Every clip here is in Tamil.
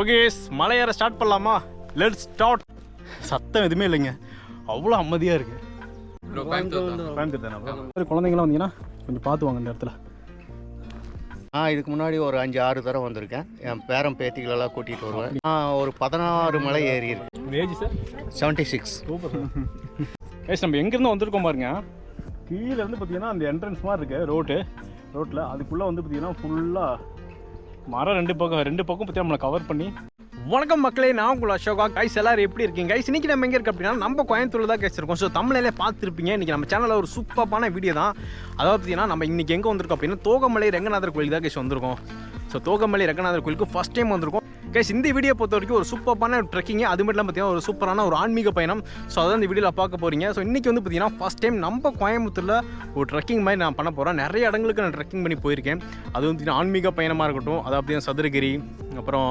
ஓகே மலை ஏற ஸ்டார்ட் பண்ணலாமா? லெட் ஸ்டார்ட் சத்தம் எதுவுமே இல்லைங்க. அவ்வளோ அமைதியாக இருக்குது கோயம்புத்தூர் தானே. குழந்தைங்களாம் வந்தீங்கன்னா கொஞ்சம் பார்த்து வாங்க இந்த இடத்துல. நான் இதுக்கு முன்னாடி ஒரு அஞ்சு ஆறு தடவை வந்திருக்கேன். என் பேரன் பேத்திகளெல்லாம் கூட்டிகிட்டு வருவேன். நான் ஒரு பதினாறு மலை ஏறி இருக்கேன். Age sir seventy six super guys நம்ம எங்கேருந்து வந்திருக்கோம் பாருங்க. கீழே இருந்து பார்த்தீங்கன்னா அந்த என்ட்ரன்ஸ் மாதிரி இருக்கு ரோட்டு ரோட்டில் அதுக்குள்ளே வந்து பார்த்தீங்கன்னா ஃபுல்லாக மரம் ரெண்டு பக்கம் ரெண்டு பக்கம் பற்றி நம்மளை கவர் பண்ணி. வணக்கம் மக்களே நான் உங்கள் அசோகா. கைஸ் எல்லாரும் எப்படி இருக்கீங்க? கைஸ் இன்னைக்கு நம்ம எங்கே இருக்கு அப்படின்னா நம்ம கோயம்புத்தூரில் தான் கைஸ் இருக்கோம். ஸோ தமிழிலே பார்த்துருப்பீங்க. இன்னைக்கு நம்ம சேனலில் ஒரு சூப்பரான வீடியோ தான். அதாவது பார்த்தீங்கன்னா நம்ம இன்னைக்கு எங்கே வந்திருக்கோம் அப்படின்னா தோகமலை ரங்கநாதர் கோயில் தான் கைஸ் வந்திருக்கோம். ஸோ தோகமலை ரங்கநாதர் கோயிலுக்கு ஃபஸ்ட் டைம் வந்திருக்கோம். கேஸ் இந்த வீடியோ பொறுத்த வரைக்கும் ஒரு சூப்பரான ட்ரெக்கிங் அது மட்டும் இல்லாமல் பார்த்தீங்கன்னா ஒரு சூப்பரான ஒரு ஆன்மீக பயணம். ஸோ அதான் இந்த வீடியோவில் பார்க்க போகிறீங்க ஸோ இன்றைக்கி வந்து பார்த்தீங்கன்னா ஃபஸ்ட் டைம் நம்ம கோயம்புத்தூரில் ஒரு ட்ரெக்கிங் மாதிரி நான் பண்ண போகிறேன் நிறைய இடங்களுக்கு நான் ட்ரெக்கிங் பண்ணி போயிருக்கேன். அது வந்து பார்த்தீங்கன்னா ஆன்மீக பயணமாக இருக்கட்டும். அதாவது அப்படின்னா சதுரகிரி அப்புறம்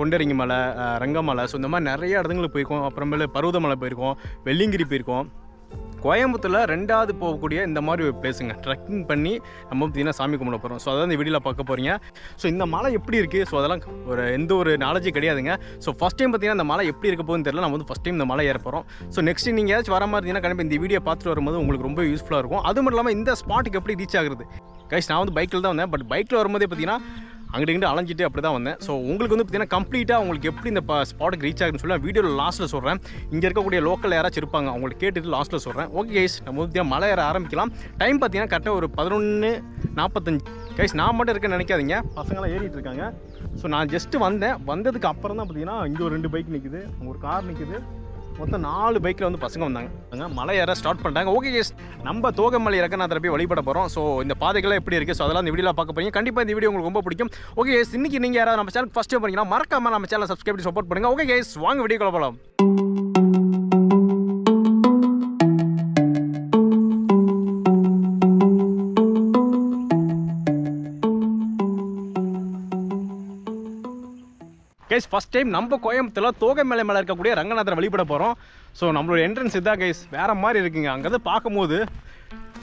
கொண்டரிங்கி மலை ரங்கமலை. ஸோ இந்த மாதிரி நிறைய இடங்களுக்கு போயிருக்கோம். அப்புறமேல பருவதமலை போயிருக்கோம். வெள்ளிங்கிரி போயிருக்கோம். கோயம்புத்தூரில் ரெண்டாவது போகக்கூடிய இந்த மாதிரி ஒரு பிளேஸுங்க ட்ரெக்கிங் பண்ணி நம்ம பார்த்தீங்கன்னா சாமி கும்பிட போகிறோம் ஸோ அதான் இந்த வீடியோவில் பார்க்க போகிறீங்க ஸோ இந்த மலை எப்படி இருக்குது ஸோ அதெல்லாம் ஒரு எந்த ஒரு நாலேஜும் கிடையாதுங்க. ஸோ ஃபஸ்ட் டைம் பார்த்தீங்கன்னா இந்த மலை எப்படி இருக்க போகுதுன்னு தெரியல. நம்ம வந்து ஃபஸ்ட் டைம் இந்த மலை ஏற போகிறோம் ஸோ நெக்ஸ்ட் நீங்கள் ஏதாச்சும் வர மாதிரி இருந்தீங்கன்னா கண்டிப்பாக இந்த வீடியோ பார்த்துட்டு வரும்போது உங்களுக்கு ரொம்ப யூஸ்ஃபுல்லாக இருக்கும். அது மட்டும் இல்லாமல் இந்த ஸ்பாட்டுக்கு எப்படி ரீச் ஆகுறது? கைஸ் நான் வந்து பைக்கில் தான் வந்தேன். பட் பைக்கில் வரும்போதே பார்த்தீங்கன்னா அங்கிட்டு இங்கிட்டு அலைஞ்சிட்டு அப்படி தான் வந்தேன். ஸோ உங்களுக்கு வந்து பார்த்தீங்கன்னா கம்ப்ளீட்டாக உங்களுக்கு எப்படி இந்த ஸ்பாட்டுக்கு ரீச் ஆகுதுன்னு சொல்லி வீடியோவில் லாஸ்ட்டில் சொல்கிறேன் இங்கே இருக்கக்கூடிய லோக்கல் யாராச்சும் இருப்பாங்க அவங்களுக்கு கேட்டுட்டு லாஸ்ட்டில் சொல்கிறேன் ஓகே கைஸ் நம்ம வந்து மலை ஏற ஆரம்பிக்கலாம். டைம் பார்த்தீங்கன்னா கரெக்டாக ஒரு பதினொன்று நாற்பத்தஞ்சு கைஸ் நான் மட்டும் இருக்கேன்னு நினைக்காதீங்க. பசங்களாம் ஏறிட்டு இருக்காங்க. ஸோ நான் ஜஸ்ட்டு வந்தேன். வந்ததுக்கு அப்புறம் தான் பார்த்தீங்கன்னா இங்கே ஒரு ரெண்டு பைக் நிற்குது அங்கே ஒரு கார் நிற்குது மொத்தம் நாலு பைக்கில் வந்து பசங்க வந்தாங்க. மலை ஏற ஸ்டார்ட் பண்ணிட்டாங்க. ஓகே கேஸ் நம்ம தோகமலை இறக்கநாதரை போய் வழிபட போகிறோம் ஸோ இந்த பாதைகள்லாம் எப்படி இருக்குது ஸோ அதெல்லாம் இந்த வீடியோவில் பார்க்க போறீங்க. கண்டிப்பாக இந்த வீடியோ உங்களுக்கு ரொம்ப பிடிக்கும். ஓகே கேஸ் இன்னைக்கு நீங்கள் யாராவது நம்ம சேனல் ஃபஸ்ட் டைம் மறக்காமல் நம்ம சேனல் சப்ஸ்கிரைப் பண்ணி சப்போர்ட் பண்ணுங்கள் ஓகே கேஸ் வாங்க வீடியோ போகலாம் ஃபஸ்ட் டைம் நம்ம கோயம்புத்தூரில் தோகைமலை மேலே இருக்கக்கூடிய ரங்கநாதரை வழிபட போகிறோம் ஸோ நம்மளோட என்ட்ரன்ஸ் இதான் கைஸ் வேறு மாதிரி இருக்குங்க. அங்கேருந்து பார்க்கும்போது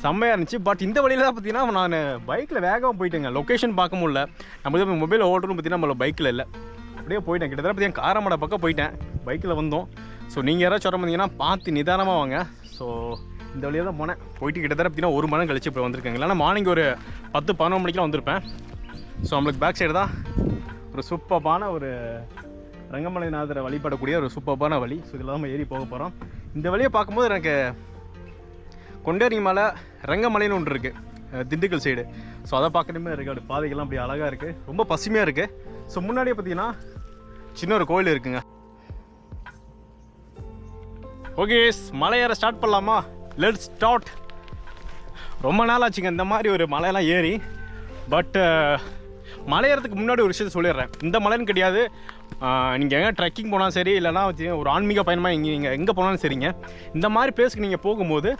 செம்மையாக இருந்துச்சு. பட் இந்த வழியில் தான் பார்த்தீங்கன்னா நான் பைக்கில் வேகமாக போயிட்டேங்க. லொக்கேஷன் பார்க்க முடியல. நம்ம இது மொபைல் ஓட்டணும் பார்த்தீங்கன்னா நம்மள பைக்கில் இல்லை. அப்படியே போயிட்டேன். கிட்டத்தட்ட பார்த்தீங்கன்னா காரமடை பக்கம் போயிட்டேன். பைக்கில் வந்தோம். ஸோ நீங்கள் யாராச்சும் வர வந்தீங்கன்னா பார்த்து நிதானமாக வாங்க. ஸோ இந்த வழியாக தான் போனேன். போயிட்டு கிட்டத்தட்ட பார்த்தீங்கன்னா ஒரு மணி கழிச்சு இப்போ வந்திருக்கேங்க. இல்லைன்னா மார்னிங் ஒரு பத்து பதினொன்று மணிக்கெலாம் வந்திருப்பேன். ஸோ நம்மளுக்கு பேக் சைடு தான். ஒரு சூப்பரான ஒரு ரங்கமலைநாதரை வழிபடக்கூடிய ஒரு சூப்பரான வழி. ஸோ இதில் நம்ம ஏறி போக போகிறோம் இந்த வழியை பார்க்கும்போது எனக்கு கொண்டேரி மலை ரங்கமலைன்னு ஒன்று இருக்குது திண்டுக்கல் சைடு ஸோ அதை பார்க்கணுமே இருக்குது அப்படி பாதைகள்லாம் அப்படி அழகாக இருக்குது ரொம்ப பசுமையாக இருக்குது ஸோ முன்னாடியே பார்த்தீங்கன்னா சின்ன ஒரு கோயில் இருக்குங்க. ஓகே மலை ஏற ஸ்டார்ட் பண்ணலாமா? லெட் ஸ்டார்ட் ரொம்ப நாள் ஆச்சுங்க. இந்த மாதிரி ஒரு மலையெல்லாம் ஏறி. பட் மலையறதுக்கு முன்னாடி ஒரு விஷயத்தை சொல்லிடுறேன். இந்த மலைன்னு கிடையாது. நீங்கள் எங்கே ட்ரெக்கிங் போனாலும் சரி இல்லைனா வச்சு ஒரு ஆன்மீக பயணமாக இங்கே நீங்கள் எங்கே போனாலும் சரிங்க. இந்த மாதிரி பேஸுக்கு நீங்கள் போகும்போது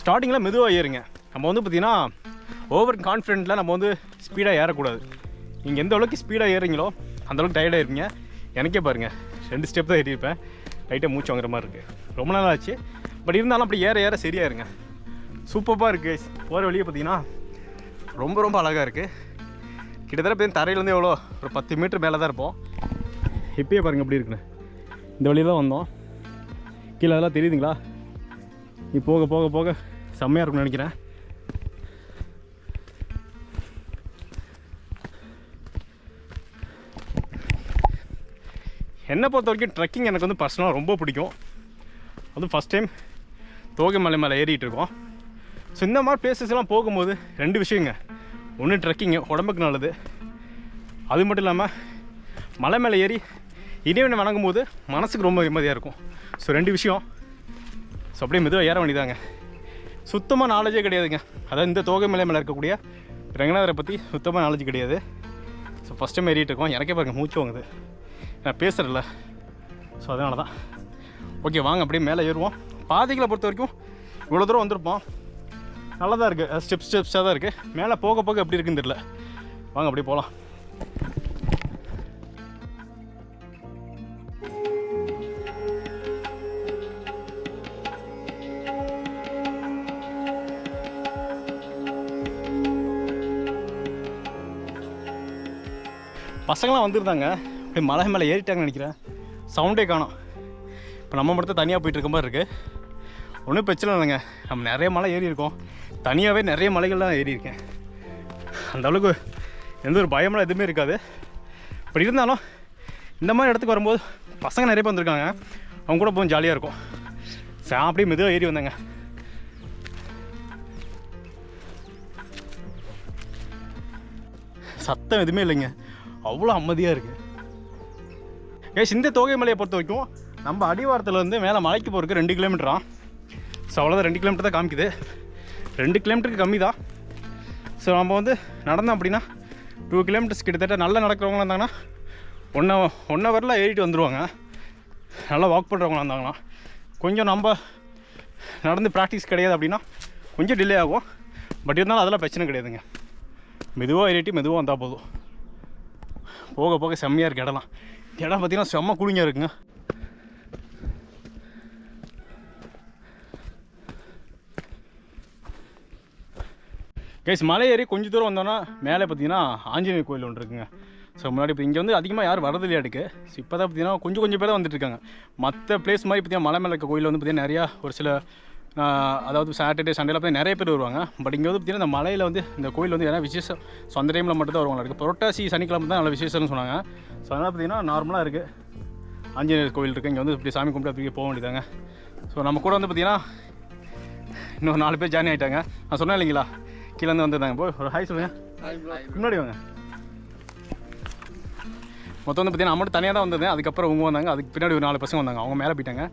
ஸ்டார்டிங்கில் மெதுவாக ஏறுங்க. நம்ம வந்து பார்த்திங்கன்னா ஓவர் கான்ஃபிடென்ட்டில் நம்ம வந்து ஸ்பீடாக ஏறக்கூடாது. நீங்கள் எந்த அளவுக்கு ஸ்பீடாக ஏறுறீங்களோ அந்த அளவுக்கு டயர்டாக இருப்பீங்க. எனக்கே பாருங்கள் ரெண்டு ஸ்டெப் தான் ஏறியிருப்பேன். லைட்டாக மூச்சு வாங்குற மாதிரி இருக்குது ரொம்ப நாள் ஆச்சு. பட் இருந்தாலும் அப்படி ஏற ஏற சரியாக இருங்க. சூப்பராக இருக்குது போகிற வழியே பார்த்தீங்கன்னா ரொம்ப ரொம்ப அழகாக இருக்குது கிட்டத்தட்ட போய் தரையிலேருந்து எவ்வளோ? ஒரு பத்து மீட்டர் மேலே தான் இருப்போம். இப்பயே பாருங்கள் எப்படி இருக்குன்னு. இந்த வழியில தான் வந்தோம். கீழே அதெல்லாம் தெரியுதுங்களா? நீ போக போக போக செம்மையாக இருக்கும்னு நினைக்கிறேன். என்னை பொறுத்த வரைக்கும் ட்ரெக்கிங் எனக்கு வந்து பர்சனலாக ரொம்ப பிடிக்கும். அதுவும் ஃபஸ்ட் டைம் தோகை மலை மேலே ஏறிட்டு இருக்கோம். ஸோ இந்த மாதிரி பிளேசஸ்லாம் போகும்போது ரெண்டு விஷயங்க. ஒன்று ட்ரெக்கிங்கு உடம்புக்கு நல்லது. அது மட்டும் இல்லாமல் மலை மேலே ஏறி இறைவனை வணங்கும் போது மனசுக்கு ரொம்ப நிம்மதியாக இருக்கும். ஸோ ரெண்டு விஷயம். ஸோ அப்படியே மெதுவாக ஏற வேண்டியதாங்க சுத்தமாக நாலேஜே கிடையாதுங்க. அதாவது இந்த தோகை மலை மேலே இருக்கக்கூடிய ரங்கநாதரை பற்றி சுத்தமாக நாலேஜ் கிடையாது. ஸோ ஃபஸ்ட் டைம் ஏறிட்டு இருக்கோம். எனக்கே பாருங்க மூச்சு வாங்குது. நான் பேசுகிறேன்ல ஸோ அதனால தான் ஓகே வாங்க அப்படியே மேலே ஏறுவோம். பாதைகளை பொறுத்த வரைக்கும் இவ்வளோ தூரம் வந்திருப்போம். நல்லா தான் இருக்குது ஸ்டெப் ஸ்டெப்ஸாக தான் இருக்குது மேலே போக போக எப்படி இருக்குன்னு தெரியல. வாங்க அப்படியே போகலாம் பசங்களாம் வந்துருந்தாங்க. அப்படியே மலை மேலே ஏறிட்டாங்கன்னு நினைக்கிறேன். சவுண்டே காணோம். இப்போ நம்ம மட்டும் தனியாக போயிட்டு இருக்க மாதிரி இருக்குது ஒன்றும் பிரச்சனை இல்லைங்க. நம்ம நிறைய மலை ஏறி இருக்கோம் தனியாகவே நிறைய மலைகள்லாம் ஏறி இருக்கேன் அந்த அளவுக்கு எந்த ஒரு பயமெல்லாம் எதுவுமே இருக்காது. அப்படி இருந்தாலும் இந்த மாதிரி இடத்துக்கு வரும்போது பசங்க நிறைய பேர் வந்திருக்காங்க. அவங்க கூட போகும் ஜாலியாக இருக்கும். சரி அப்படியே மெதுவாக ஏறி வந்தேங்க. சத்தம் எதுவுமே இல்லைங்க. அவ்வளோ அமைதியாக இருக்குது ஏ இந்த தோகை மலையை பொறுத்த வரைக்கும் நம்ம அடிவாரத்தில் வந்து மேலே மலைக்கு போகிறதுக்கு ரெண்டு கிலோமீட்டரா ஸோ அவ்வளோதான் ரெண்டு கிலோமீட்டர் தான் காமிக்குது. ரெண்டு கிலோமீட்டருக்கு கம்மி தான் ஸோ நம்ம வந்து நடந்தோம் அப்படின்னா டூ கிலோமீட்டர்ஸ் கிட்டத்தட்ட நல்லா நடக்கிறவங்களா இருந்தாங்கன்னா ஒன் ஹவர் ஒன் ஹவரில் ஏறிட்டு வந்துடுவாங்க நல்லா வாக் பண்ணுறவங்களா இருந்தாங்கன்னா. கொஞ்சம் நம்ம நடந்து ப்ராக்டிஸ் கிடையாது அப்படின்னா கொஞ்சம் டிலே ஆகும். பட் இருந்தாலும் அதெல்லாம் பிரச்சனை கிடையாதுங்க. மெதுவாக ஏறிட்டு மெதுவாக வந்தால் போதும். போக போக செம்மையாக இருக்குது இடம்லாம். இந்த இடம் பார்த்திங்கன்னா செம்ம கூலிங்காக இருக்குங்க. கேஸ் மலை ஏறி கொஞ்சம் தூரம் வந்தோன்னா மேலே பார்த்தீங்கன்னா ஆஞ்சநேயர் கோயில் ஒன்று இருக்குங்க. ஸோ முன்னாடி இப்போ இங்கே வந்து அதிகமாக யாரும் வரதில்லையா இருக்கு? ஸோ இப்போ தான் பார்த்தீங்கன்னா கொஞ்சம் கொஞ்சம் பேர் தான் வந்துட்டு இருக்காங்க. மற்ற பிளேஸ் மாதிரி பார்த்தீங்கன்னா மலை மேலே இருக்க கோயில் வந்து பார்த்தீங்கன்னா நிறையா ஒரு சில அதாவது சாட்டர்டே சண்டேல பார்த்து நிறைய பேர் வருவாங்க. பட் இங்கே வந்து பார்த்தீங்கன்னா இந்த மலையில் வந்து இந்த கோயில் வந்து ஏன்னா விசேஷம் ஸோ அந்த டைமில் மட்டும் தான் வருவாங்க. இருக்குது புரட்டாசி சனிக்கிழமை தான் நல்ல விசேஷம்னு சொன்னாங்க. ஸோ அதனால் பார்த்தீங்கன்னா நார்மலாக இருக்குது ஆஞ்சநேயர் கோயில் இருக்குது இங்கே வந்து இப்படி சாமி கும்பிட்டு அப்படியே போக வேண்டியதாங்க ஸோ நம்ம கூட வந்து பார்த்தீங்கன்னா இன்னொரு நாலு பேர் ஜாயின் ஆகிட்டாங்க நான் சொன்னேன் இல்லைங்களா? கீழே இருந்து வந்திருந்தாங்க. போ ஒரு ஹாய் சொல்லுங்கள் முன்னாடி வாங்க. மொத்தம் வந்து பார்த்தீங்கன்னா மட்டும் தனியாக தான் வந்தது. அதுக்கப்புறம் அவங்க வந்தாங்க. அதுக்கு பின்னாடி ஒரு நாலு பசங்க வந்தாங்க. அவங்க மேலே போயிட்டாங்க.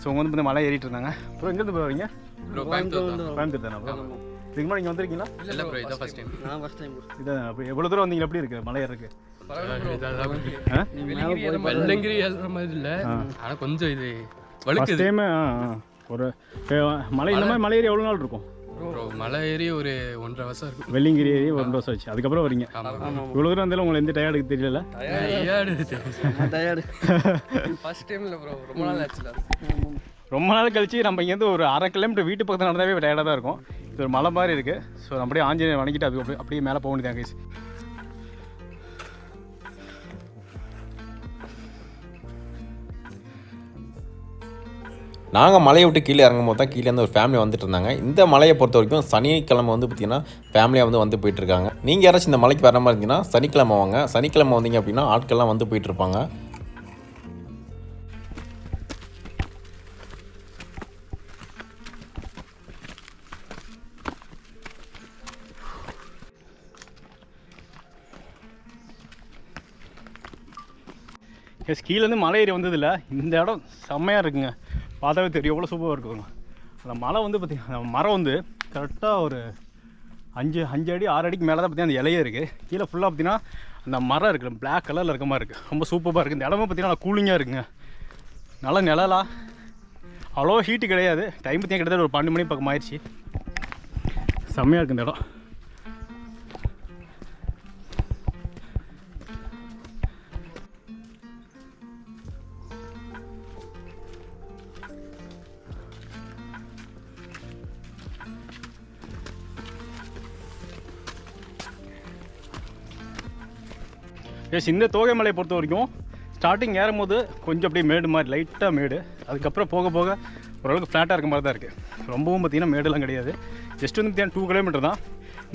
ஸோ அவங்க வந்து மலை ஏறிட்டு இருந்தாங்க. அப்புறம் எங்கேருந்து போய் வரீங்க? ப்ரோ கோயம்புத்தூர் தான்? இதுக்கு முன்னாடி இங்கே வந்திருக்கீங்களா? இல்லை ப்ரோ இதான் ஃபர்ஸ்ட் டைம் நான் ஃபஸ்ட் டைம் இதான் அப்போ எவ்வளோ தூரம் வந்தீங்க? எப்படி இருக்குது மலை ஏறக்கு ஆ? வெள்ளங்கிரி ஏறுற மாதிரி இல்லை. ஆ. ஆனால் கொஞ்சம் இது டைமு ஒரு மலை இந்த மாதிரி மலை ஏறி எவ்வளோ நாள் இருக்கும்? மலை ஏறி ஒரு ஒன்றரை வருஷம் இருக்கும் வெள்ளிங்கிரி ஏறி ஒரு வருஷம் வச்சு அதுக்கப்புறம் வரீங்க. இவ்வளோ தூரம் இருந்தாலும் உங்களுக்கு எந்த டயர்டுக்கு தெரியல டயர்டு ஃபர்ஸ்ட் டைம்ல ப்ரோ ரொம்ப நாள் ஆச்சுல. ரொம்ப நாள் கழிச்சு நம்ம இங்கேருந்து ஒரு அரை கிலோமீட்டர் வீட்டு பக்கத்தில் நடந்தாவே டயர்டாக தான் இருக்கும். இது ஒரு மலை மாதிரி இருக்குது ஸோ நம்ம அப்படியே ஆஞ்சநேயர் வணங்கிட்டு அது அப்படியே அப்படியே மேலே போக வேண்டியதான் நாங்கள் மலையை விட்டு கீழே இறங்கும் போது தான் கீழே இருந்து ஒரு ஃபேமிலி வந்துட்டு இருந்தாங்க. இந்த மலையை பொறுத்த வரைக்கும் சனிக்கிழமை வந்து பார்த்திங்கன்னா ஃபேமிலியாக வந்து வந்து போயிட்டு இருக்காங்க. நீங்கள் யாராச்சும் இந்த மலைக்கு வர மாதிரி இருந்தீங்கன்னா சனிக்கிழமை வாங்க. சனிக்கிழமை வந்தீங்க அப்படின்னா ஆட்கள்லாம் வந்து போயிட்டு இருப்பாங்க. எஸ் கீழேருந்து மலை ஏறி வந்ததில்ல. இந்த இடம் செம்மையாக இருக்குங்க. பார்த்தாவே தெரியும். எவ்வளோ சூப்பராக இருக்குங்க அந்த மலை வந்து பார்த்திங்கன்னா அந்த மரம் வந்து கரெக்டாக ஒரு அஞ்சு அஞ்சு அடி ஆறு அடிக்கு மேலே தான் பார்த்தீங்கன்னா அந்த இலையே இருக்குது கீழே ஃபுல்லாக பார்த்தீங்கன்னா அந்த மரம் இருக்குது பிளாக் கலரில் இருக்க மாதிரி இருக்குது ரொம்ப சூப்பராக இருக்குது இந்த இடமே பார்த்தீங்கன்னா கூலிங்காக இருக்குங்க. நல்லா நிழலா. அவ்வளோ ஹீட்டு கிடையாது. டைம் பார்த்தீங்கன்னா கிட்டத்தட்ட ஒரு பன்னெண்டு மணி பக்கம் ஆயிடுச்சு. செம்மையாக இருக்குது இந்த இடம். எஸ் இந்த தோகை பொறுத்த வரைக்கும் ஸ்டார்டிங் ஏறும்போது கொஞ்சம் அப்படியே மேடு மாதிரி லைட்டாக மேடு. அதுக்கப்புறம் போக போக ஓரளவுக்கு ஃப்ளாட்டாக இருக்க மாதிரி தான் இருக்குது ரொம்பவும் பார்த்தீங்கன்னா மேடுலாம் கிடையாது. ஜஸ்ட் வந்து பார்த்தீங்கன்னா டூ கிலோமீட்டர் தான்.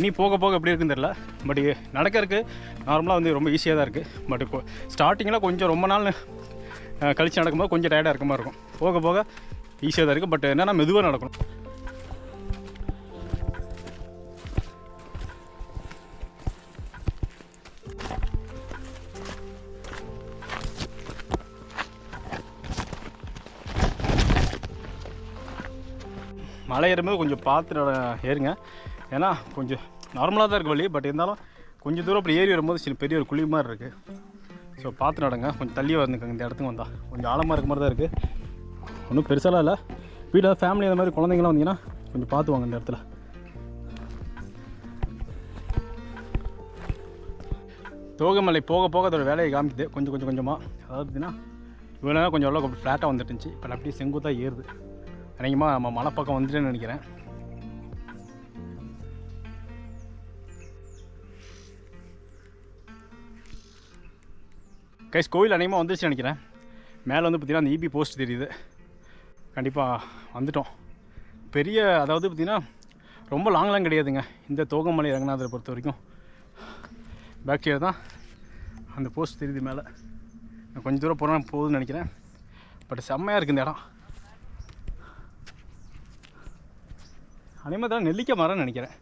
நீ போக போக எப்படி இருக்குன்னு தெரில பட் நடக்கிறதுக்கு நார்மலாக வந்து ரொம்ப ஈஸியாக தான் இருக்குது பட் ஸ்டார்டிங்கில் கொஞ்சம் ரொம்ப நாள் கழித்து கழிச்சு நடக்கும்போது கொஞ்சம் டயர்டாக இருக்க மாதிரி இருக்கும். போக போக ஈஸியாக தான் இருக்குது பட் என்னென்னா மெதுவாக நடக்கணும். மலை ஏறும்போது கொஞ்சம் பார்த்து நட- ஏறுங்க. ஏன்னா கொஞ்சம் நார்மலாக தான் இருக்கு வழி பட் இருந்தாலும் கொஞ்சம் தூரம் அப்படி ஏறி வரும்போது சின்ன பெரிய ஒரு குழி மாதிரி இருக்குது ஸோ பார்த்து நடங்க. கொஞ்சம் தள்ளி வந்துக்கோங்க இந்த இடத்துக்கு வந்தால் கொஞ்சம் ஆழமாக இருக்க மாதிரி தான் இருக்குது ஒன்றும் பெருசாலாம் இல்லை. வீட்டில் ஃபேமிலி அந்த மாதிரி குழந்தைங்களாம் வந்தீங்கன்னா கொஞ்சம் பார்த்து வாங்க இந்த இடத்துல. தோகமலை போக போக அதோட வேலையை காமிக்குது. கொஞ்சம் கொஞ்சம் கொஞ்சமாக அதாவது பார்த்தீங்கன்னா இவ்வளோ நேரம் கொஞ்சம் அப்படி ஃப்ளாட்டாக வந்துட்டு இருந்துச்சு. இப்போ அப்படியே செங்குத்தாக ஏறுது. அநேகமாக நம்ம மலைப்பக்கம் வந்துட்டேன்னு நினைக்கிறேன். கைஸ் கோயில் அநேகமாக வந்துருச்சு நினைக்கிறேன். மேலே வந்து பார்த்திங்கன்னா அந்த இபி போஸ்ட் தெரியுது. கண்டிப்பாக வந்துட்டோம். பெரிய அதாவது பார்த்திங்கன்னா ரொம்ப லாங்லாம் கிடையாதுங்க. இந்த தோகமலை ரங்கநாதரை பொறுத்த வரைக்கும். பேக் சைடு தான் அந்த போஸ்ட் தெரியுது மேலே. நான் கொஞ்சம் தூரம் போகிறேன் போகுதுன்னு நினைக்கிறேன். பட் செம்மையாக இருக்குது இந்த இடம். அதே மாதிரி தான் நெல்லிக்காய் மரம்னு நினைக்கிறேன்.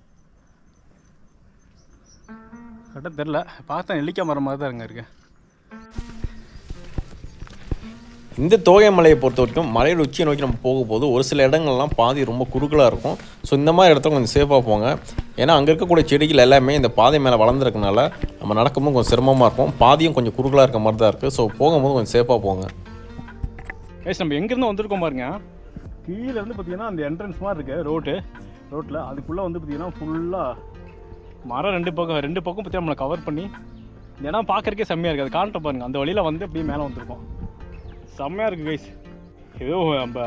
கரெக்டாக தெரில பார்த்தா நெல்லிக்காய் மரம் மாதிரி தான் இருங்க இருக்குது இந்த தோகை மலையை பொறுத்த வரைக்கும் மலையோட உச்சியை நோக்கி நம்ம போகும்போது ஒரு சில இடங்கள்லாம் பாதி ரொம்ப குறுகலாக இருக்கும். ஸோ இந்த மாதிரி இடத்துல கொஞ்சம் சேஃபாக போங்க. ஏன்னா அங்கே இருக்கக்கூடிய செடிகள் எல்லாமே இந்த பாதை மேலே வளர்ந்துருக்கனால நம்ம நடக்கும்போது கொஞ்சம் சிரமமாக இருக்கும். பாதியும் கொஞ்சம் குறுகலாக இருக்க மாதிரி தான் இருக்குது ஸோ போகும்போது கொஞ்சம் சேஃபாக போங்க. கைஸ் நம்ம எங்கேருந்து வந்திருக்கோம் பாருங்க. கீழே இருந்து பார்த்தீங்கன்னா அந்த என்ட்ரன்ஸ் மாதிரி இருக்கு ரோட்டு ரோட்டில் அதுக்குள்ளே வந்து பார்த்தீங்கன்னா ஃபுல்லாக மரம் ரெண்டு பக்கம் ரெண்டு பக்கம் பார்த்தீங்கன்னா நம்மளை கவர் பண்ணி இந்த இடம் பார்க்குறக்கே செம்மையாக இருக்குது அது காண்ட்ட பாருங்க அந்த வழியில் வந்து அப்படியே மேலே வந்திருக்கோம். செம்மையாக இருக்குது கைஸ் ஏதோ நம்ம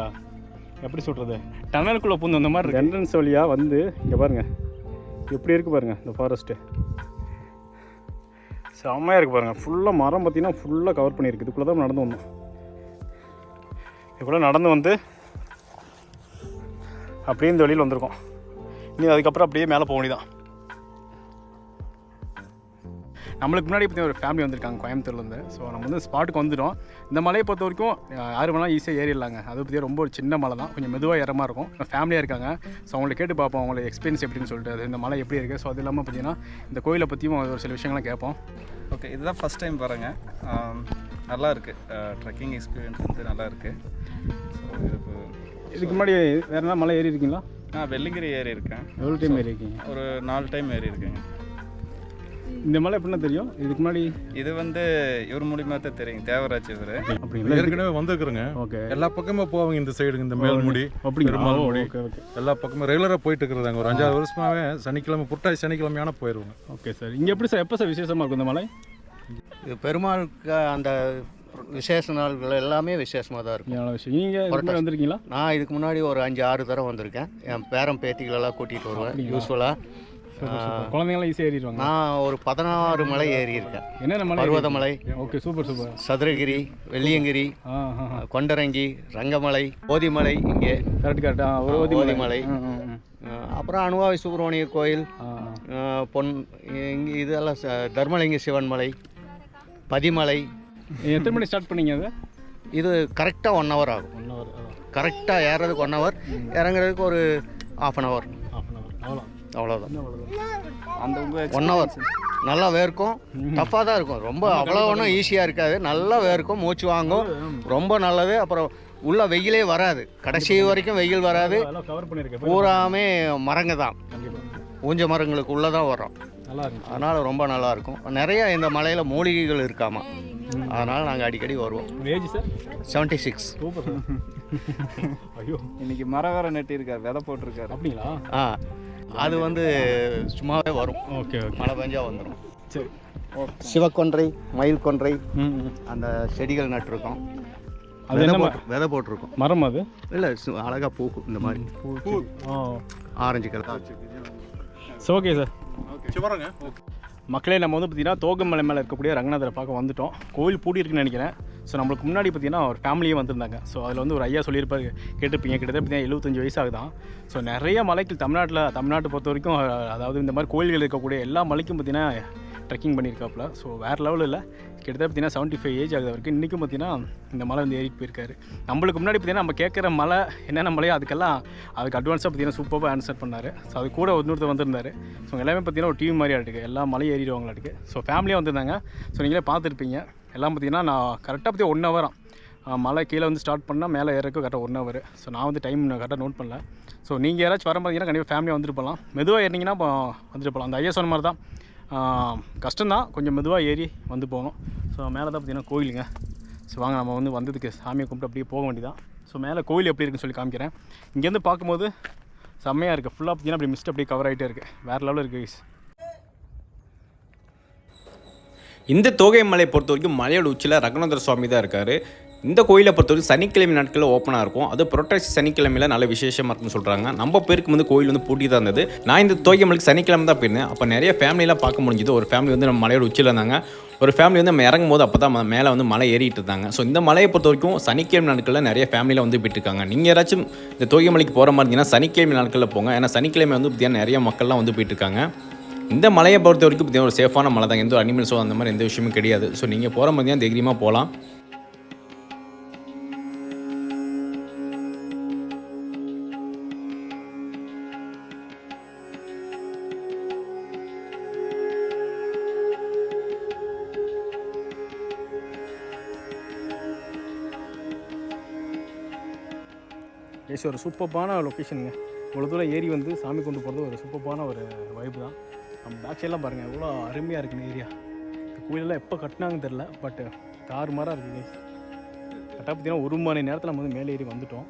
எப்படி சொல்கிறது டனலுக்குள்ளே பூந்து அந்த மாதிரி என்ட்ரன்ஸ் வழியாக வந்து இங்கே பாருங்கள் எப்படி இருக்குது பாருங்கள் இந்த ஃபாரஸ்ட்டு செம்மையாக இருக்குது பாருங்கள் ஃபுல்லாக மரம் பார்த்தீங்கன்னா ஃபுல்லாக கவர் பண்ணியிருக்கு. இதுக்குள்ளே தான் நடந்து வந்தோம். இதுக்குள்ளே நடந்து வந்து அப்படியே இந்த வழியில் வந்திருக்கோம். நீ அதுக்கப்புறம் அப்படியே மேலே போக வேண்டியதான் நம்மளுக்கு முன்னாடி பற்றி ஒரு ஃபேமிலி வந்திருக்காங்க கோயம்புத்தூர்லேருந்து ஸோ நம்ம வந்து ஸ்பாட்டுக்கு வந்துட்டோம். இந்த மலையை பொறுத்த வரைக்கும் யார் வேணாலும் ஈஸியாக ஏறிடலாங்க அதை பற்றி ரொம்ப ஒரு சின்ன மலை தான். கொஞ்சம் மெதுவாக ஏறமா இருக்கும். ஃபேமிலியாக இருக்காங்க. ஸோ அவங்களை கேட்டு பார்ப்போம். அவங்களோட எக்ஸ்பீரியன்ஸ் எப்படின்னு சொல்லிட்டு. அது இந்த மலை எப்படி இருக்குது ஸோ அது இல்லாமல் பார்த்தீங்கன்னா இந்த கோயிலை பற்றியும் ஒரு சில விஷயங்கள்லாம் கேட்போம். ஓகே இதுதான் ஃபஸ்ட் டைம் பாருங்க. நல்லா இருக்குது ட்ரெக்கிங் எக்ஸ்பீரியன்ஸ் வந்து நல்லா இருக்குது ஸோ இதுக்கு முன்னாடி வேறு என்ன மலை ஏறி இருக்கீங்களா? நான் வெள்ளிங்கிரி ஏறி இருக்கேன். எவ்வளோ டைம் ஏறி இருக்கீங்க? ஒரு நாலு டைம் ஏறி இருக்கேங்க. இந்த மலை எப்படின்னா தெரியும்? இதுக்கு முன்னாடி இது வந்து இவர் மூலியமா தான் தெரியும் தேவராஜ் இவர். அப்படிங்களா? ஏற்கனவே வந்திருக்கிறேங்க. ஓகே. எல்லா பக்கமும் போவாங்க இந்த சைடுங்க இந்த மேல்முடி அப்படிங்களா? பெருமாள் முடி. Okay okay. எல்லா பக்கமும் ரெகுலராக போயிட்டு இருக்கிறதாங்க. ஒரு அஞ்சாறு வருஷமாவே சனிக்கிழமை புட்டாய் சனிக்கிழமையான போயிடுவாங்க ஓகே சார். இங்கே எப்படி சார்? எப்போ சார் விசேஷமாக இருக்கும் இந்த மலை? இது பெருமாளுக்கு அந்த விசேஷ நாள்கள் எல்லாமே விசேஷமாக தான் இருக்கும். விஷயம்? நீங்கள் வந்திருக்கீங்களா? நான் இதுக்கு முன்னாடி ஒரு அஞ்சு ஆறு தடவை வந்திருக்கேன். என் பேரன் பேத்திகளெல்லாம் கூட்டிகிட்டு வருவேன் யூஸ்வலாக குழந்தைங்களாம் ஈஸியாக ஏறிடுவாங்க. நான் ஒரு பதினாறு மலை ஏறி இருக்கேன். என்னென்ன மலை Parvathamalai okay super super. Sathuragiri Velliangiri Kondarangi Rangamalai Bodhimalai இங்கே. Correct correct. ஓதிமலை. அப்புறம் அனுவாவி சுப்பிரமணியர் கோயில். பொன் இங்கே இதெல்லாம் தர்மலிங்க சிவன் மலை பதிமலை எத்தனை மணி ஸ்டார்ட் பண்ணீங்க அது? இது கரெக்டாக ஒன் ஹவர் ஆகும். ஒன் ஹவர் கரெக்டாக ஏறுறதுக்கு ஒன் ஹவர் இறங்குறதுக்கு ஒரு half an hour half an hour அவ்வளோ. அவ்வளோதான் அந்த உங்க ஒன் ஹவர் நல்லா வேர்க்கும். டஃப்பாக தான் இருக்கும். ரொம்ப அவ்வளோ ஒன்றும் ஈஸியாக இருக்காது. நல்லா வேர்க்கும் மூச்சு வாங்கும். ரொம்ப நல்லது. அப்புறம் உள்ள வெயிலே வராது. கடைசி வரைக்கும் வெயில் வராது. பூராமே மரங்க தான். ஊஞ்ச மரங்களுக்கு உள்ளே தான் வரும் நல்லா இருக்கு அதனால் ரொம்ப நல்லா இருக்கும். நிறைய இந்த மலையில் மூலிகைகள் இருக்காமா? அதனால் நாங்கள் அடிக்கடி வருவோம். Age sir seventy six super ஐயோ. இன்னைக்கு மரம் வேற நட்டிருக்காரு விதை போட்டிருக்காரு. அப்படிங்களா? ஆ அது வந்து சும்மாவே வரும். Okay okay. மழை பெஞ்சா வந்துடும் சரி. சிவக்கொன்றை மயில் கொன்றை. அந்த செடிகள் நட்டிருக்கோம். அது விதை என்ன விதை போட்டிருக்கோம். மரம் அது? இல்லை அழகாக பூக்கும் இந்த மாதிரி. ஆ. Orange colour. So okay sir Sivaranga. மக்களே நம்ம வந்து பார்த்தீங்கன்னா தோகமலை மேலே இருக்கக்கூடிய ரங்கநாதரை பார்க்க வந்துட்டோம். கோவில் பூட்டி இருக்குன்னு நினைக்கிறேன். ஸோ நம்மளுக்கு முன்னாடி பார்த்தீங்கன்னா ஒரு ஃபேமிலியே வந்திருந்தாங்க. ஸோ அதில் வந்து ஒரு ஐயா சொல்லியிருப்பாரு. கேட்டிருப்பீங்க. கிட்டத்தட்ட பார்த்தீங்கன்னா எழுபத்தஞ்சு வயசாகுதான் ஸோ நிறைய மலைகள் தமிழ்நாட்டில் தமிழ்நாட்டை பொறுத்த வரைக்கும் அதாவது இந்த மாதிரி கோயில்கள் இருக்கக்கூடிய எல்லா மலைக்கும் பார்த்தீங்கன்னா ட்ரெக்கிங் பண்ணியிருக்காப்புல. ஸோ வேறு லெவலில் இல்லை. கிட்டத்தட்ட பார்த்தீங்கன்னா செவன்ட்டி ஃபைவ் ஏஜ் ஆகுது வரைக்கும். இன்றைக்கும் பார்த்தீங்கன்னா இந்த மலை வந்து ஏறிட்டு போயிருக்காரு. நம்மளுக்கு முன்னாடி பார்த்தீங்கன்னா நம்ம கேட்குற மலை என்னென்ன மலையோ அதுக்கெல்லாம் அதுக்கு அட்வான்ஸாக பார்த்தீங்கன்னா சூப்பராக ஆன்சர் பண்ணார். ஸோ அது கூட இன்னொருத்தர் வந்திருந்தார். ஸோ எல்லாமே பார்த்தீங்கன்னா ஒரு டீம் மாதிரி ஆட்டுக்கு எல்லா மலையும் ஏறிடுவாங்களாட்டுக்கு ஸோ ஃபேமிலியாக வந்திருந்தாங்க. ஸோ நீங்களே பார்த்துருப்பீங்க எல்லாம் பார்த்தீங்கன்னா நான் கரெக்டாக பற்றி ஒன் ஹவராக மலை கீழே வந்து ஸ்டார்ட் பண்ணால் மேலே ஏறக்கு கரெக்டாக ஒன் ஹவர் ஸோ நான் வந்து டைம் கரெக்டாக நோட் பண்ணல. ஸோ நீங்கள் யாராச்சும் வர பார்த்தீங்கன்னா கண்டிப்பாக ஃபேமிலியாக வந்துட்டு போகலாம் மெதுவாக ஏறினீங்கன்னா இப்போ வந்துட்டு போகலாம் அந்த ஐயா சொன்ன மாதிரி தான் கஷ்டம்தான். கொஞ்சம் மெதுவாக ஏறி வந்து போகணும். ஸோ மேலே தான் பார்த்தீங்கன்னா கோயிலுங்க. ஸோ வாங்க நம்ம வந்து வந்ததுக்கு சாமியை கும்பிட்டு அப்படியே போக வேண்டியதான் ஸோ மேலே கோயில் எப்படி இருக்குன்னு சொல்லி காமிக்கிறேன். இங்கேருந்து பார்க்கும்போது செம்மையாக இருக்குது ஃபுல்லாக பார்த்தீங்கன்னா அப்படி மிஸ்ட் அப்படியே கவர் ஆகிட்டே இருக்குது வேறு லெவலில் இருக்குது இந்த தோகை மலையை பொறுத்த வரைக்கும் மலையோட உச்சியில் ரங்கநாதர் சுவாமி தான் இருக்கார். இந்த கோயிலை பொறுத்த வரைக்கும் சனிக்கிழமை நாட்களில் ஓப்பனாக இருக்கும். அது புரட்டாசி சனிக்கிழமையில் நல்ல விசேஷமாக இருக்குன்னு சொல்கிறாங்க நம்ம பேருக்கு வந்து கோயில் வந்து பூட்டி தான் இருந்தது. நான் இந்த தோகை மலைக்கு சனிக்கிழமை தான் போயிருந்தேன். அப்போ நிறைய ஃபேமிலியெலாம் பார்க்க முடிஞ்சுது. ஒரு ஃபேமிலி வந்து நம்ம மலையோட உச்சியில் இருந்தாங்க. ஒரு ஃபேமிலி வந்து நம்ம இறங்கும் போது அப்போ தான் மேலே வந்து மலை ஏறிட்டு இருந்தாங்க. ஸோ இந்த மலையை பொறுத்த வரைக்கும் சனிக்கிழமை நாட்களில் நிறைய ஃபேமிலியில் வந்து போயிட்டு இருக்காங்க நீங்கள் யாராச்சும் இந்த தோகைமலைக்கு போகிற மாதிரி இருந்தீங்கன்னா சனிக்கிழமை நாட்களில் போங்க. ஏன்னா சனிக்கிழமை வந்து பார்த்தீங்கன்னா நிறைய மக்கள்லாம் வந்து போயிட்டு இருக்காங்க இந்த மலையை பொறுத்த வரைக்கும் பார்த்தீங்கன்னா ஒரு சேஃபான மலை தான் எந்த ஒரு அனிமல்ஸோ அந்த மாதிரி எந்த விஷயமும் கிடையாது. ஸோ நீங்கள் போகிற மாதிரி தான் தைரியமாக போகலாம் ஏசி ஒரு சூப்பர்பான லொக்கேஷனுங்க இவ்வளோ தூரம் ஏறி வந்து சாமி கொண்டு போகிறது ஒரு சூப்பர்பான ஒரு வைப்பு தான். நம்ம பேக் சைடெலாம் பாருங்கள் எவ்வளோ அருமையாக இருக்குன்னு ஏரியா இந்த கோயிலெல்லாம் எப்போ கட்டினாங்கன்னு தெரில பட் தாறு மாறாக இருக்குது கரெக்டாக பார்த்தீங்கன்னா ஒரு மணி நேரத்தில் நம்ம வந்து மேலே ஏறி வந்துட்டோம்.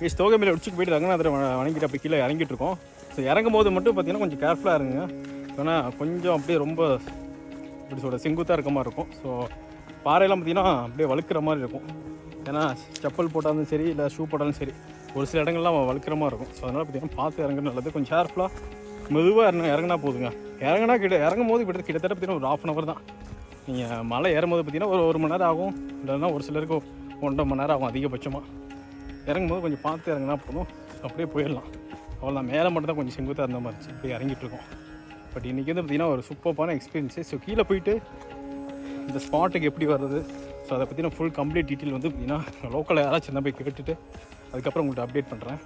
கேஸ் தோகை மேலே உச்சிக்கு போயிட்டு ரங்கநாதரை அதில் வணங்கிட்டு அப்படி கீழே இறங்கிட்டு இருக்கோம். ஸோ இறங்கும் போது மட்டும் பார்த்தீங்கன்னா கொஞ்சம் கேர்ஃபுல்லாக இருங்க. ஏன்னா கொஞ்சம் அப்படியே ரொம்ப இப்படி சொல்கிற செங்குத்தாக இருக்க மாதிரி இருக்கும். ஸோ பாறையெல்லாம் பார்த்தீங்கன்னா அப்படியே வழுக்கிற மாதிரி இருக்கும். ஏன்னா செப்பல் போட்டாலும் சரி இல்லை ஷூ போட்டாலும் சரி ஒரு சில இடங்கள்லாம் வழுக்கிற மாதிரி இருக்கும். ஸோ அதனால் பார்த்தீங்கன்னா பார்த்து இறங்குறது நல்லது. கொஞ்சம் கேர்ஃபுல்லாக மெதுவாக இறங்க இறங்கினா போதுங்க. இறங்கினா கிட்ட இறங்கும் போது கிட்ட கிட்டத்தட்ட பார்த்தீங்கன்னா ஒரு ஆஃப் அன் ஹவர் தான். நீங்கள் மலை ஏறும்போது பார்த்தீங்கன்னா ஒரு ஒரு மணி நேரம் ஆகும். இல்லைன்னா ஒரு சிலருக்கு ஒன்றரை மணி நேரம் ஆகும் அதிகபட்சமாக இறங்கும்போது கொஞ்சம் பார்த்து இறங்கினா போதும். அப்படியே போயிடலாம். அவ்வளோதான் மேலே மட்டும் தான் கொஞ்சம் செங்குத்தாக இருந்த மாதிரி இருந்துச்சு. அப்படியே இறங்கிட்டு இருக்கோம். பட் இன்றைக்கி வந்து பார்த்திங்கன்னா ஒரு சூப்பரான எக்ஸ்பீரியன்ஸு ஸோ கீழே போயிட்டு இந்த ஸ்பாட்டுக்கு எப்படி வர்றது? ஸோ அதை பற்றின ஃபுல் கம்ப்ளீட் டீட்டெயில் வந்து பார்த்திங்கன்னா லோக்கலில் யாராச்சும் இருந்தால் போய் கேட்டுட்டு அதுக்கப்புறம் உங்கள்கிட்ட அப்டேட் பண்ணுறேன்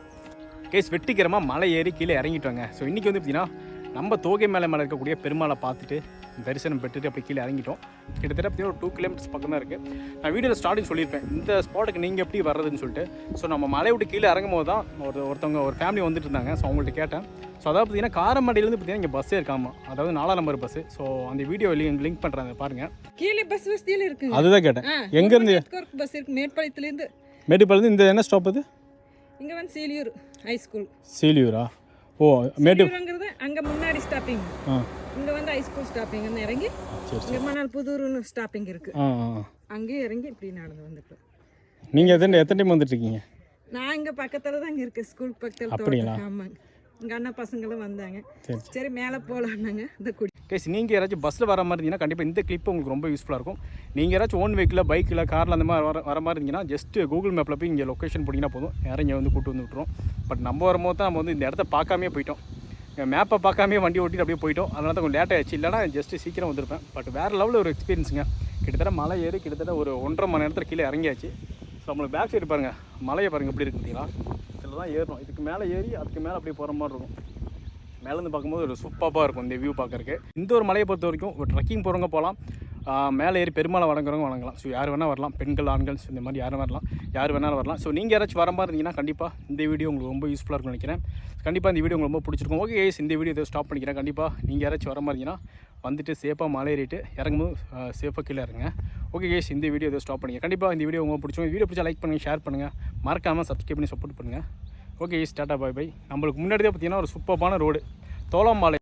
கேஸ் வெட்டிக்கிறமாக மலை ஏறி கீழே இறங்கிட்டாங்க ஸோ இன்றைக்கி வந்து பார்த்திங்கன்னா நம்ம தோகை மேலே மேலே இருக்கக்கூடிய பெருமாளை பார்த்துட்டு தரிசனம் பெற்றுட்டு அப்படி கீழே இறங்கிட்டோம். கிட்டத்தட்ட பார்த்தீங்கன்னா ஒரு டூ கிலோமீட்டர்ஸ் பக்கம் தான் இருக்குது நான் வீடியோவில் ஸ்டார்டிங் சொல்லியிருப்பேன். இந்த ஸ்பாட்டுக்கு நீங்கள் எப்படி வர்றதுன்னு சொல்லிட்டு. ஸோ நம்ம மலை விட்டு கீழே இறங்கும் போது தான் ஒரு ஒருத்தவங்க ஒரு ஃபேமிலி வந்துட்டு இருந்தாங்க. ஸோ அவங்கள்ட்ட கேட்டேன். ஸோ அதாவது பார்த்தீங்கன்னா காரமடையிலேருந்து பார்த்தீங்கன்னா இங்கே பஸ்ஸே இருக்காமா அதாவது நாலாம் நம்பர் பஸ்ஸு ஸோ அந்த வீடியோ லிங்க் லிங்க் பண்ணுறாங்க பாருங்கள் கீழே பஸ் வசதியில் இருக்குங்க. அதுதான் கேட்டேன். எங்கேருந்து பஸ் இருக்கு மேட்டுப்பாளையத்துலேருந்து. மேட்டுப்பாளையத்து இந்த என்ன ஸ்டாப் இது இங்கே வந்து சீலியூர் ஹை ஸ்கூல் சீலியூரா? ஓ மேட்டு சீலியூருங்கிறது அங்கே முன்னாடி ஸ்டாப்பிங் ஆ. இங்கே வந்து ஹை ஸ்கூல் ஸ்டாப்பிங் இறங்கி இங்கே மணால் புதூர்னு ஸ்டாப்பிங் இருக்கு. அங்கேயே இறங்கி இப்படி நடந்து வந்துட்டோம். நீங்கள் எத்தனை எத்தனை டைம் வந்துட்டுருக்கீங்க நான் இங்கே பக்கத்தில் தான் இருக்கேன். ஸ்கூல் பக்கத்தில் அப்படிங்களா? ஆமாங்க. இங்கே அண்ணா பசங்களும் வந்தாங்க. சரி மேலே போகலான்னாங்க இந்த குடி கேஸ் நீங்கள் யாராச்சும் பஸ்ஸில் வர மாதிரி இருந்தீங்கன்னா கண்டிப்பாக இந்த கிளிப் உங்களுக்கு ரொம்ப யூஸ்ஃபுல்லாக இருக்கும். நீங்கள் யாராச்சும் ஓன் வெஹிக்கில் பைக்கில் காரில் அந்த மாதிரி வர வர மாதிரி இருந்தீங்கன்னா ஜஸ்ட் கூகுள் மேப்பில் போய் இங்கே லொக்கேஷன் போட்டிங்கன்னா போதும். இறங்கி வந்து கூட்டு வந்து விட்ருவோம் பட் நம்ம வரும்போது தான் நம்ம வந்து இந்த இடத்த பார்க்காமே போயிட்டோம். மேப்பை பார்க்காமே வண்டி ஓட்டிட்டு அப்படியே போயிட்டோம். அதனால தான் கொஞ்சம் லேட் ஆயிடுச்சு. இல்லைனா ஜஸ்ட் சீக்கிரம் வந்திருப்பேன். பட் வேறு லெவலில் ஒரு எக்ஸ்பீரியன்ஸுங்க கிட்டத்தட்ட மலை ஏறி கிட்டத்தட்ட ஒரு ஒன்றரை மணி நேரத்தில் கீழே இறங்கியாச்சு. ஸோ நம்மளுக்கு பேக் சைடு பாருங்கள் மலையை பாருங்கள் எப்படி இருக்கு பார்த்தீங்களா? இதில் தான் ஏறணும். இதுக்கு மேலே ஏறி அதுக்கு மேலே அப்படியே போகிற மாதிரி இருக்கும். மேலேருந்து பார்க்கும்போது ஒரு சூப்பராக இருக்கும் இந்த வியூ பார்க்கறக்கு இந்த ஒரு மலையை பொறுத்த வரைக்கும் ஒரு ட்ரெக்கிங் போகிறவங்க போகலாம். மேலே ஏறி பெருமாளை வணங்குறவங்க வணங்கலாம். ஸோ யார் வேணால் வரலாம். பெண்கள் ஆண்கள் இந்த மாதிரி யாரும் வரலாம். யார் வேணாலும் வரலாம். ஸோ நீங்கள் யாராச்சும் வர மாதிரி இருந்தீங்கன்னா கண்டிப்பாக இந்த வீடியோ உங்களுக்கு ரொம்ப யூஸ்ஃபுல்லாக இருக்கும்னு நினைக்கிறேன். கண்டிப்பாக இந்த வீடியோ உங்களுக்கு ரொம்ப பிடிச்சிருக்கும். ஓகே ஏஸ் இந்த வீடியோ ஸ்டாப் பண்ணிக்கிறேன். கண்டிப்பாக நீங்கள் யாராச்சும் வர மாதிரி இருந்தீங்கன்னா வந்துட்டு சேஃபாக மலை ஏறிட்டு இறங்கும்போது சேஃபாக கீழே இறங்க ஓகே கேஸ் இந்த வீடியோ இதை ஸ்டாப் பண்ணிங்க. கண்டிப்பாக இந்த வீடியோ உங்களுக்கு பிடிச்சோம் வீடியோ பிடிச்சா லைக் பண்ணுங்கள் ஷேர் பண்ணுங்கள் மறக்காமல் சப்ஸ்கிரைப் பண்ணி சப்போர்ட் பண்ணுங்கள் ஓகே டாட்டா பாய் பை நம்மளுக்கு முன்னாடி தான் பார்த்தீங்கன்னா ஒரு சூப்பரான ரோடு தோலம்பாலை